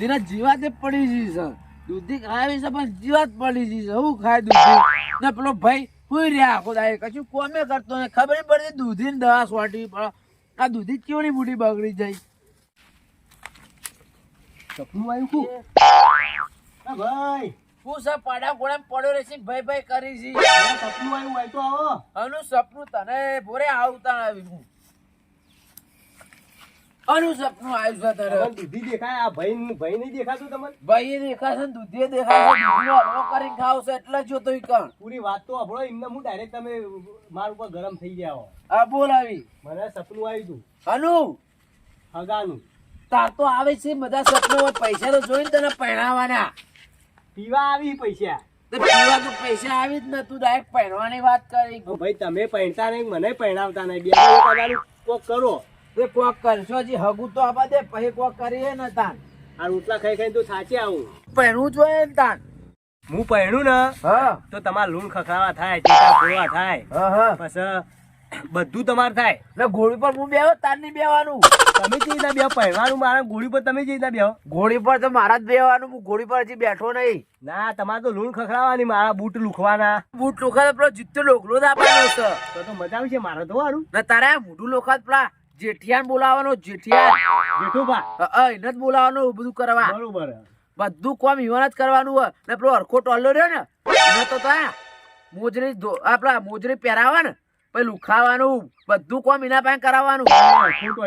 દૂધીના જીવાત પડી ગઈ છે દૂધી ખાવી છે પણ જીવાત પડી ગઈ છે. હું ખાય દૂધી? ને પેલો ભાઈ હુઈ રહ્યા આખો દાય કશું કોમે કરતો ને ખબર પડતી દૂધી દવા સોટી પણ આ દૂધી કેવડી મોટી બગડી જાય. સપનું આવ્યું કુ? ભાઈ. હું સર પાડા પડ્યો રહેશે ભાઈ ભાઈ કરી છે. સપનું આવ્યું હોય તો આવો. અનુ સપનું તને ભોરે આવતા આવી હું. અનુ સપનું આવ્યું છે તારે. દૂધી દેખાય આ ભાઈ ભાઈ નહીં દેખાતું તમને? ભાઈ દેખાશે ને દૂધીએ દેખાશે દૂધીનો હલવો કરીને ખાવશે એટલે જો તો કણ. પૂરી વાત તો આપણો એમને હું ડાયરેક્ટ તમે માર ઉપર ગરમ થઈ ગયા હો. આ બોલ આવી. મને સપનું આવ્યું તું. અનુ હગાનું. તાર તો આવે છે બધા સપનો પૈસા તો જોઈને તને પહેરાવાના પીવા આવી પૈસા. પૈસા આવી જ ને તું ડાયરેક્ટ પહેરવાની વાત કરી. ભાઈ તમે પહેરતા નહીં મને પહેરાવતા નહીં. બે કોક કરો. તે કોક કરશો હજી હગુ તો આબા દે પછી કોક કરીએ ને તાન. આ રોટલા ખાઈ ખાઈ તો સાચી આવું. પહેરવું જોઈએ ને તાન. હું પહેણું ને હા. તો તમારે લૂણ ખખડાવા થાય ટીકા ખોવા થાય હા પછી બધું તમારે થાય. એટલે ઘોડી પર હું બેહો તાર નહીં બેવાનું તમે જે રીતના બે પહેરવાનું મારા ગોળી પર તમે જે રીતના બેહો. ઘોડી પર તો મારા જ બેવાનું હું ઘોડી પર હજી બેઠો નહીં. ના તમારે તો લૂણ ખખડાવવાની મારા બૂટ લુખવાના. બૂટ લુખા તો પેલો જીત્તો લોકલો જ આપવાનો છે. તો તો મજા આવશે મારે તો વારું ને તારે મોઢું લોખા જ પેલા જેઠિયાન બોલાવવાનો જેઠિયાન જેઠુભા. એને જ બોલાવવાનું બધું કરવા. બરોબર. બધું કોમ ઈવન જ કરવાનું હોય. ને પેલો હરખો ટોલ્લો રહ્યો ને એને તો ત્યાં મોજરી આપડા મોજરી પહેરાવા ને પછી લુખાવાનું બધું કોમ એના પાસે કરાવવાનું.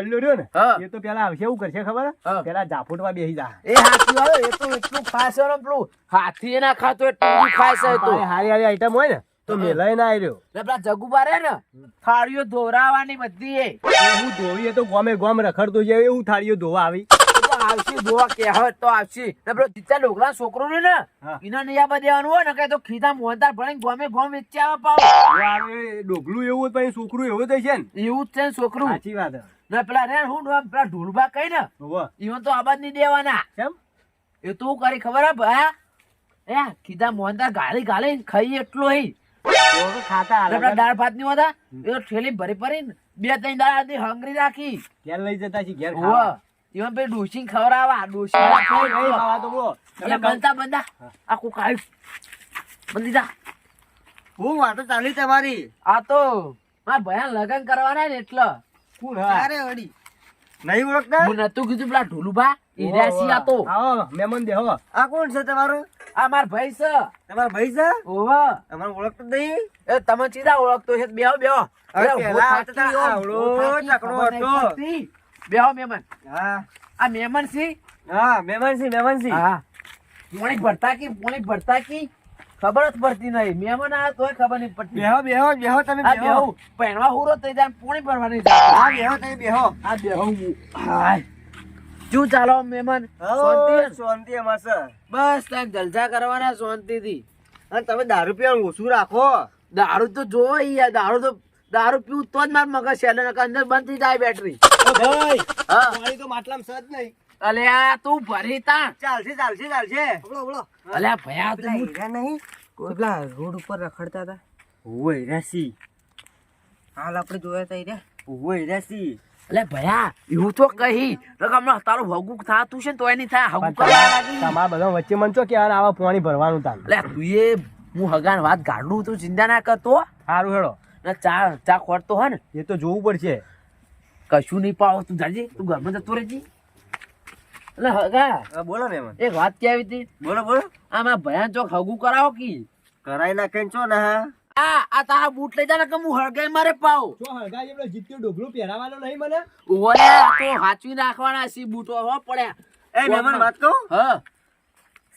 અલ્યો રહ્યો ને એ તો પેલા આવશે એવું કરશે ખબર. પેલા જાફોટમાં બેસી જા. એ હાથી વાળો એ તો એટલું ખાશે ને પેલું હાથી ના ખાતો એટલું છે તો. હારી હારી આઈટમ હોય ને તો મેલાઈ ના આવ્યો ને પેલા જગુબા રે ને થાળીઓ ધોરાવાની બધી હું ધોવીએ તો ગોમે ગોમ રખડતો છે એવું થાળીઓ ધોવા આવી. આવશે ધોવા કહેવત તો આવશે. ને પેલો ચિત્તા ડોકરા છોકરો ને એના નહીં આબા દેવાનું હોય ને કે તો ખીધા મોહનદાર ભણીને ગોમે ગોમ વેચી આવે પાવ. ડોગલું એવું હોય પછી છોકરું એવું થઈ છે ને. એવું જ છે ને છોકરું. સાચી વાત. ને પેલા રે હું પેલા ઢોલબા કઈ ને. ઈવન તો આબાદ નહીં દેવાના. કેમ? એ તો કરી ખબર હે ભયા એ કીધા મોહનદાર ગાળી ગાળી ખાઈ એટલો તો તો ખાતા અને હાલે. પેલા દાળ ભાતની હતા એ તો ઠેલી ભરી બે ત્રણ દાળ આધી હંગરી રાખી. ઘેર લઈ જતા છીએ ઘેર ખાવા. ઈવન પેલી ડોશી ખવડાવા ડોશી નહીં, નહીં, ખાવા તો બોલો. એટલે બનતા બંધા આખું બંધી જા. હું વાતો ચાલી તમારી. આ તો મારા ભયા લગન કરવાના ને એટલે. કોણ હા? નહીં ઓળખતા? હું નતું કીધું પેલા ઢોલુભા એ રહ્યા આ તો. આવો દેહો આ કોણ છે તમારો? આ માર ભાઈ છે. તમારો ભાઈ છે? ઓહો. તમારો ઓળખતો નહીં? એ તમે સીધા ઓળખતો છે? બેહો બેહો. અરે આવડો ચકડો હતો. બેહો મહેમાન હા. આ મહેમાન છે? હા મહેમાનસિંહ મહેમાનસિંહ હા. પોણી ભરતા કી પોણી ભરતા કી? ખબર જ પડતી નહીં. મહેમાન આ તોય ખબર નહીં પડતી. બેહો બેહો બેહો તમે બેહો. બેહું. હુરો થઈ જાય પોણી ભરવાની હા બેહો તમે બેહો. આ બેહું હાય. શું ચાલો મહેમાન? શાંતિ શાંતિ શાંતિ અમાર છે બસ તમે જલસા કરવાના શાંતિથી. અને તમે દારૂ પીવાનું ઓછું રાખો. દારૂ તો જોવો યાર દારૂ તો દારૂ પીવું તો જ માર મગજ છે અંદર બંધ થઈ જાય બેટરી ભાઈ હા. તો માટલામાં સજ નહીં. અલ્યા તું ભરી તા ચાલશે ચાલશે ચાલશે. અલ્યા ભયા તું હીરા નહીં? પેલા રોડ ઉપર રખડતા હતા. ઓય હીરાસી. હાલ આપણે જોયા હતા હીરા. ઓય હીરાસી. અલે ભયા એવું તો કહી. હમણાં તારું હગું થાતું છે ને તોય નહીં થાય હગું તમારા બધા વચ્ચે મનચો કે આવા પાણી ભરવાનું તાન. અલે તું એ હું હગાન વાત ગાડું તું ચિંતા ના કરતો સારું હેડો. ને ચા ચા ખોરતો હોય ને. એ તો જોવું પડશે. કશું નહીં પાવો તું જાજે તું ઘરમાં જતો રહેજી. એટલે હગા બોલો ને એમાં. એક વાત કેવી હતી? બોલો બોલો. આમાં ભયાન ચોક હગું કરાવો કી? કરાઈ નાખે છો ને હા. આ આ તારા બૂટ લઈ જા ને કે હું હળગાઈ મારે પાવ જો હળગા જેવડો જીત્યો ડોગલું પહેરાવાનો નહીં મને. ઓલે તો હાચવી નાખવાના સી બૂટો હો પડ્યા. એ મહેમાન વાત કહું? હા.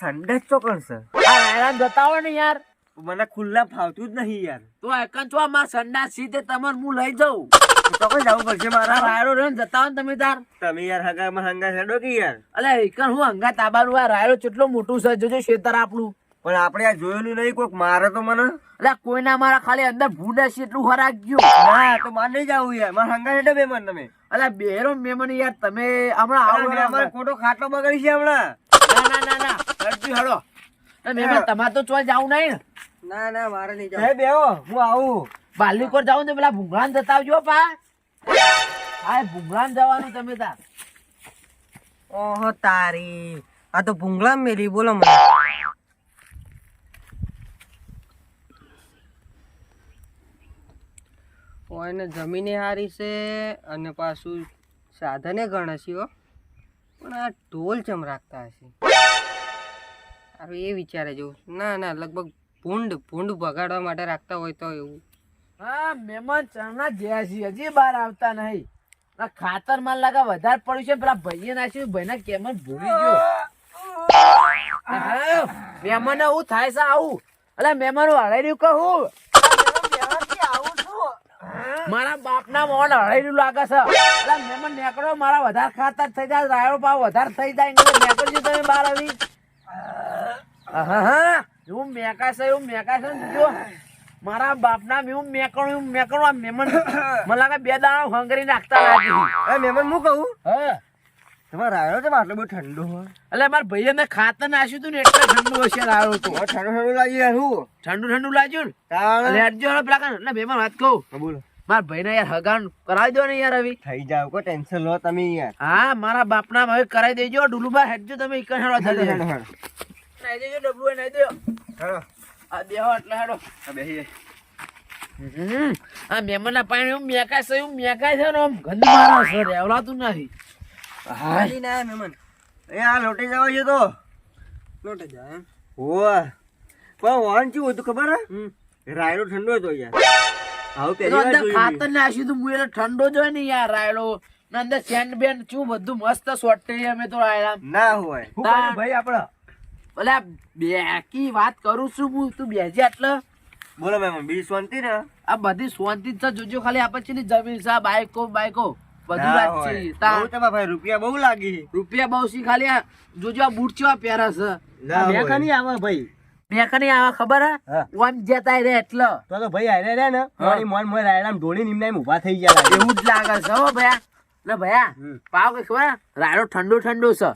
સંડસ ચોકણ છે? આ હેરાન જતા ને યાર. મને ખુલ્લા ફાવતું જ નહીં યાર. તો એકન છો માર સંડા સીધે તમને હું લઈ જાઉં. તો કોઈ જવું પડશે મારા રાયડો રે જતા હોય ને તમે તાર. તમે યાર હગા માં હંગા હેડો કે યાર? અલે એકન હું હંગા તાબાનું આ રાયડો કેટલો મોટું છે જોજો શેતર આપણું. પણ આપણે આ જોયેલું નહીં કોઈક મારે તો મને. એટલે કોઈના મારા ખાલી અંદર ભૂંડા છે એટલું હરાક ગયું. ના તો મારે નહીં જવું યાર. મારા હંગા હેડો મેમન તમે. એટલે બેરો મેમન યાર તમે હમણાં આવો અમારો ખોટો ખાટલો બગડી છે હમણાં. ના ના ના ના. ઝડપી હળો મેમન તમારે તો ચોય જવું નહીં. ના ના મારે નહીં જવું. બેહો હું આવું. બાલીકોર જાઉં ને પેલા ભૂંગળાને જતા આવજો પા. હા ભૂંગળાને જવાનું તમે તાર ઓહો તારી. આ તો ભૂંગળા મેલી બોલો મને. ઓયને જમીને હારી છે અને પાછું સાધને ગણે છે હો. પણ આ ઢોલ ચમ રાખતા હશે? હવે એ વિચારે જવું ના ના, લગભગ ભૂંડ ભૂંડ ભગાડવા માટે રાખતા હોય તો એવું. હા, મહેમાન ચણા જ્યાં હજી બહાર આવતા નહીં. આ ખાતર માલ લાગે વધારે પડ્યું છે પેલા ભાઈએ નાખ્યું, ભાઈને કેમ ભૂલી ગયો. મહેમાન હું થાય છે, આવું. અલ્યા મહેમાન હળાઈ રહ્યું કહું. મારા બાપના મોન હળેલું લાગે છે. નેકળો મારા વધારે ખાતર થઈ જાય રાયડો ભાવ વધારે થઈ જાય નેકળજો તમે બહાર આવી. હા હા એવું મેકા એવું મેકા ને જો મારા બાપના મેં મેકણું મેકણું આ મહેમાન મને લાગે બે દાણા હંગરી નાખતા લાગી એ મહેમાન હું કહું? હા? તમારે આવ્યો છે આટલો બધો ઠંડો એટલે મારા ભાઈએ મેં ખાતર નાખ્યું હતું ને એટલે ઠંડુ હશે લાવ્યો તો. ઠંડુ ઠંડુ લાગ્યું ઠંડુ ઠંડુ લાગ્યું ને? એટલે મહેમાન વાત કહું. બોલો. મારા ભાઈને યાર હગાન કરાવી દો ને યાર હવે થઈ જાવ કોઈ ટેન્શન લો તમે યાર. હા મારા બાપના હવે કરાવી દેજો ડુલુબા હેડજો તમે એક હેડો જલ્દી. હેડો, હેડો. નાઈ દેજો ડબલુ નાઈ દેજો. હેડો. આ દેહો એટલે હેડો. આ બેહી હમ. આ મહેમાનના પાણી હું મેકાય છે હું મેકાય છે ને આમ ગંદ મારે છે રેવડાતું નથી. હા હાલી ના મેમન. એ આ લોટે જવા છે તો. લોટે જાય એમ. હોવે. પણ વાન ચેવું હતું ખબર હે? રાયડો ઠંડો હતો યાર. ખાતર નાખ્યું તું મું એટલે ઠંડો જોઈ ને યાર રાયડો. અંદર સેન્ડ બેન્ડ શું બધું મસ્ત સોટે અમે તો આયલા ના હોય. ભાઈ આપડે ભલે બેકી વાત કરું છું હું તું બેજે એટલે બોલો મેમ બી શાંતિ ને? આ બધી શાંતિ જ છે જોજો ખાલી આપણે છે ને જમીન છે આ બાઈકો બાઈકો. બધું રાત છે બહુ તમારા ભાઈ રૂપિયા બહુ લાગી. રૂપિયા બહુ સી ખાલી આ જોજો આ બૂટ ચેવા પહેરા છે. ના હોય. આવે ભાઈ. કની આવા ખબર. ઓમ જતા રે એટલો તો તો ભાઈ હારે રે ને. મારી મોન મોય રાયડામ ઢોળી એમ ઊભા થઈ ગયા. એવું જ લાગે છે હો ભયા ને ભયા પાવ કે ખબર રાયડો ઠંડો ઠંડો છે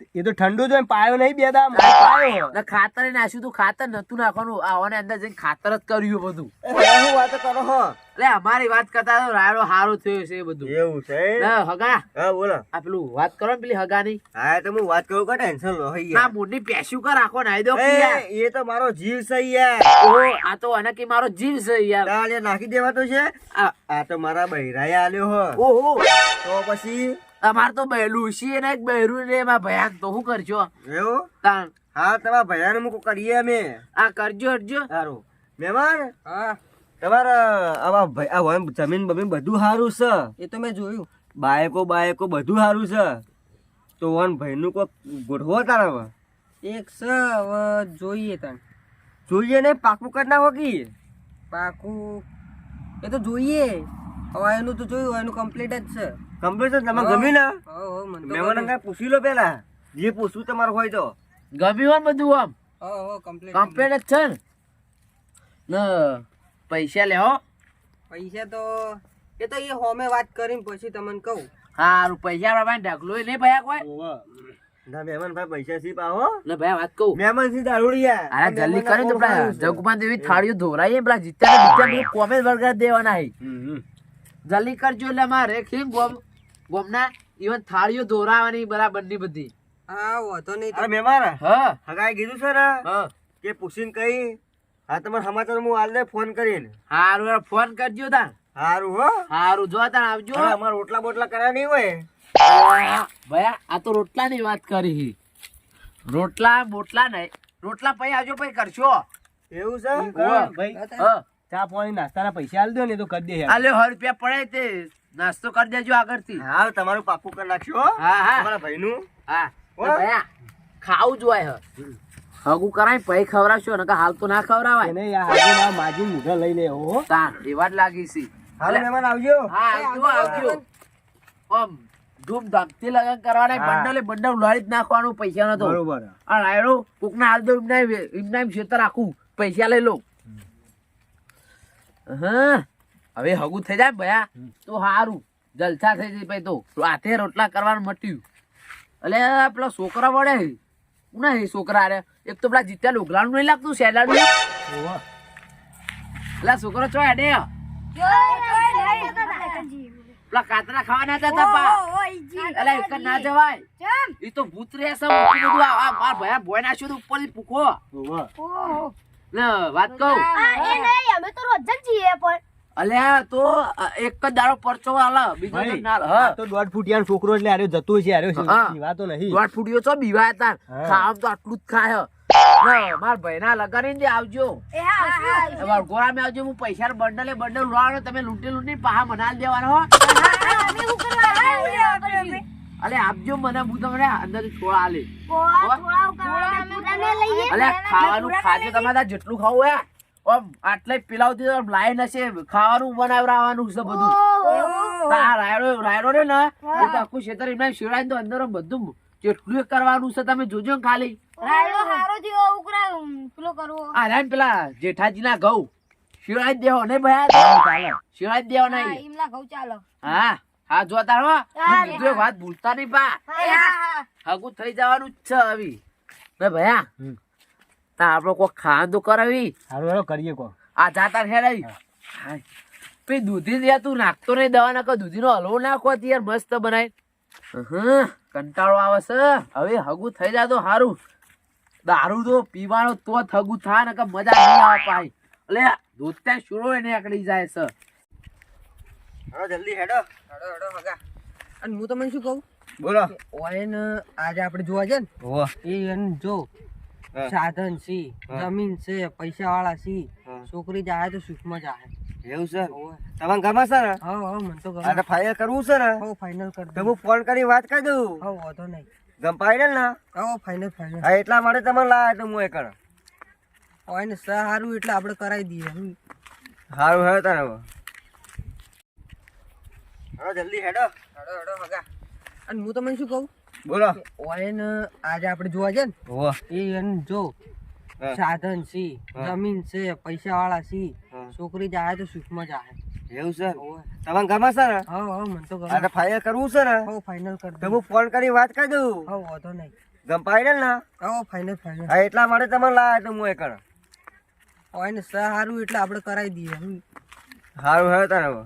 એ તો ઠંડુ તો પાયો નહીં બે દામ. પાયો. ખાતર નાખ્યું તું ખાતર નતું નાખવાનું. આવાને અંદર જઈને ખાતર જ કર્યું બધું. હું વાતો કરો હો. એટલે અમારી વાત કરતા રાયડો સારો થયો છે બધું. એવું છે? હગા. હા બોલો. આ પેલું વાત કરો ને પેલી હગાની. હા તો હું વાત કરું કે ટેન્શન લો ના મોઢની પેશું કર રાખો નાઈ દો એ તો મારો જીવ છે યાર. ઓ આ તો અને કે મારો જીવ છે યાર. તારે નાખી દેવાતો છે? આ. આ તો મારા બૈરાએ આલ્યો હો. ઓહો. તો પછી? અમાર તો બહેલું છે ને એક બહેરું ને એમાં ભયાક તો શું કરજો? એવું? તાણ હા તમારા ભૈયાને મૂકો કરીએ અમે. આ કરજો હટજો સારું. મહેમાન હા. તમારા આવા ભાઈ આ જમીન બમીન બધું સારું છે? એ તો મેં જોયું. બાયકો બાયકો બધું સારું છે? તો વન ભાઈનું કોક ગોઠવો તારા હવે. એક હવે જોઈએ તને જોઈએ ને પાકું કરી નાખો કી. પાકું એ તો જોઈએ. હવે એનું તો જોયું એનું કમ્પ્લીટ જ છે. કમ્પ્લીટ તમે ગમી ને? મહેમાન. કાંઈ પૂછી લો પેલા જે પૂછવું તમારે હોય તો. ગમ્યું હોય બધું આમ? હો હો કમ્પ્લેટ જ છે ને? ને પૈસા લેવો પૈસા તો એ તો એ હોમે વાત કરીને પછી તમને કહું. હારું પૈસા આપણા પાસે ઢગલો નહીં ભાઈ કોઈ? ના મહેમાન ભાઈ પૈસા સી ને ભાઈ વાત કહું. મહેમાન સી દારૂડિયા અરે જલ્દી કરે તો પેલા દેવી થાળીઓ ધોરાઈએ પેલા જીત્યા ને બીજા કોમેન્ટ દેવાના હે. જલ્દી કરજો એટલે મારે ગોમ. ગોમના ઈવન થાળીઓ દોરાવાની બરાબરની બધી. હા વાંધો નહીં અરે મહેમાન હા. હગાઈ કીધું છે ને હા. કે પૂછીને કઈ હા તમારે સમાચાર હું હાલ ફોન કરીને. હારું ફોન કરજો તાર હારું હો. હારું જો તાર આવજો. અમાર રોટલા બોટલા કર્યા નહીં હોય. ભયા આ તો રોટલા ની વાત કરી રોટલા બોટલા નહીં. રોટલા પછી આવજો પછી કરશો. એવું છે. ભાઈ. હા. ચા પાણી નાસ્તાના પૈસા આલ દો ને તો કરી દે આલે હર રૂપિયા પડે તે. નાસ્તો કરી દેજો આગળથી. હા તમારું પાકું કરી નાખ્યો હા. હા તમારા ભાઈનું. હા? ભયા ખાવું જોઈએ હ. હગું કરાય પૈ ખવડાવશો ને હાલ તો ના ખવડાવાય. ને યાર માજી મુઢા લઈ લે હો તાન એવા જ લાગી છે. હાલો મહેમાન આવજો. હા આવજો આવજો. આમ ધૂમધામથી લગન કરવાના. બંડલે બંડલ ઉલાડી જ નાખવાનું પૈસા નતો. બરોબર. આ રાયડો કોકના હાલ દો એમના એમ ખેતર આખું પૈસા લઈ લો હા. હવે હગું થઈ જાય ભયા તો સારું જલસા થઈ જાય ભાઈ તો. હાથે રોટલા કરવાનું મટ્યું. એટલે પેલા છોકરા વળે ના એ છોકરા અરે એક તો પેલા જીત્યા લોગલાનું નહીં લાગતું સેલાડું પેલા છોકરો છો હેડે પેલા કાતરા ખાવાના હતા એક ના જવાય. એ તો ભૂત રહે છે બધું. આ આ માર ભયા ભોય નાખ્યો તો ઉપરથી પૂખો. ને વાત કહું. અલ્યા તો એક જ દાડો પરચો આલે બીજો ભાઈ, ના હા. તો દોઢ ફૂટિયાનો છોકરો એટલે આર્યો જતો છે આર્યો હા. જીવાતો નહીં. દોઢ ફૂટીઓ છો બીવાય તા હા. તો આટલું જ ખાય. મારા ભાઈ ના લગાડીને દે આવજો. આવજો. હું પૈસા બંડલે બંડલ ઉડાવવાનો તમે લૂંટી લૂંટી પાહા મનાલ દેવાનો હો. અલે આપજો મને હું તમને અંદર છોડા આલે અલે ખાવાનું ખાજો તમારે ત્યાં જેટલું ખાવું હે ઓમ આટલે પેલાવથી તો લાઈન હશે ખાવાનું બનાવરાવાનું છે બધું. રાયડો રાયડો ને એ આખું ખેતર એમને શિવરાય તો અંદર બધું જેટલું કરવાનું છે તમે જોજો ને ખાલી. આ રહ્યા પેલા જેઠાજી ના ઘઉં. શિવરાજ દેવો નહીં ભાઈ શિવરાજ જ દેવો નહીં. હા હા જો તાર હો. વાત ભૂલતા નહીં પા. હગું થઈ જવાનું જ છે હવે ને ભયા. તા આપડે કોઈ ખાવાનું તો કરાવી હારું હાલો કરીએ કો આ જાતા હાય. પેલી દૂધી યાર તું નાખતો નહીં દવા નાખો દૂધીનો હલવો નાખો યાર મસ્ત બનાય. હ કંટાળો આવે છે. હવે હગું થઈ જાય તો સારું દારૂ તો પીવાનો તો જ હગું થાય ને કે મજા નહીં આવે પાઈ એટલે દૂધ ત્યાં શુરો એને આકડી જાય છે. હેડો જલ્દી હેડો. હેડો હેડો હગા. અને હું તમને શું કહું? બોલો. ઓએન આજે આપણે જોવા હોવે. ને એ એન જો. સાધન છે જમીન છે પૈસા વાળા હા. છોકરી જાય તો સુખમાં જાય એવું છે? તમને ગમે છે ને? હા હા મને તો ગમે. ફાઇનલ કરવું છે ને? હા ફાઇનલ કરી તો હું ફોન કરી વાત કરી દઉં. હા વાંધો નહીં. ગંપાઈ ને? હા ફાઇનલ ફાઇનલ હા એટલા માટે તમને લાયા તો હું એ કર. ને સારું એટલે આપણે કરાવી દઈએ. સારું હેડો તારે હવે. હેડો જલ્દી હેડો. હેડો હેડો હગા. અને હું તમને શું કહું? બોલો. ઓયન આજે આપણે જોવા છે ને એ એન જો સાધન છે જમીન છે પૈસા વાળા હા. છોકરી જાય તો સુખમાં જાય. એવું છે? ઓવે. તમને ગમે છે ને? હા હા મને તો આ ગમે તો ફાઇનલ કરવું છે ને? હા ફાઇનલ કર દઉં. હું ફોન કરી વાત કરી દઉં. હા વાંધો નહીં. ગમ ફાઇનલ ને? હા ફાઇનલ ફાઇનલ હા એટલા માટે તમે લા તો હું એ કર. ઓયન સારું એટલે આપણે કરાવી દઈએ હારું સારું હેડો તારે હવે.